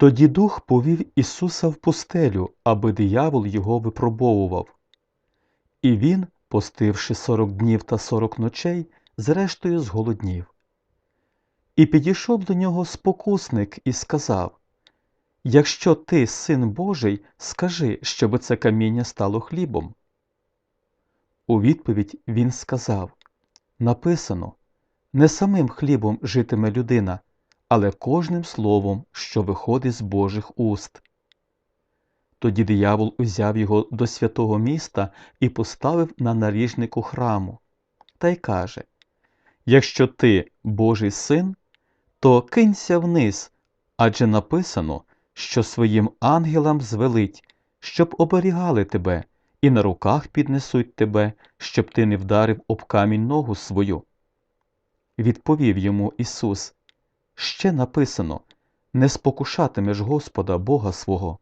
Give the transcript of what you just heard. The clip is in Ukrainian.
Тоді дух повів Ісуса в пустелю, аби диявол його випробовував. І він, постивши сорок днів та сорок ночей, зрештою зголоднів. І підійшов до нього спокусник і сказав Якщо ти син Божий, скажи, щоби це каміння стало хлібом. У відповідь він сказав Написано не самим хлібом житиме людина, але кожним словом, що виходить з Божих уст. Тоді диявол узяв його до святого міста і поставив на наріжнику храму, та й каже Якщо ти Божий син, то кинься вниз, адже написано, що своїм ангелам звелить, щоб оберігали тебе, і на руках піднесуть тебе, щоб ти не вдарив об камінь ногу свою. Відповів йому Ісус Ще написано Не спокушатимеш Господа Бога свого.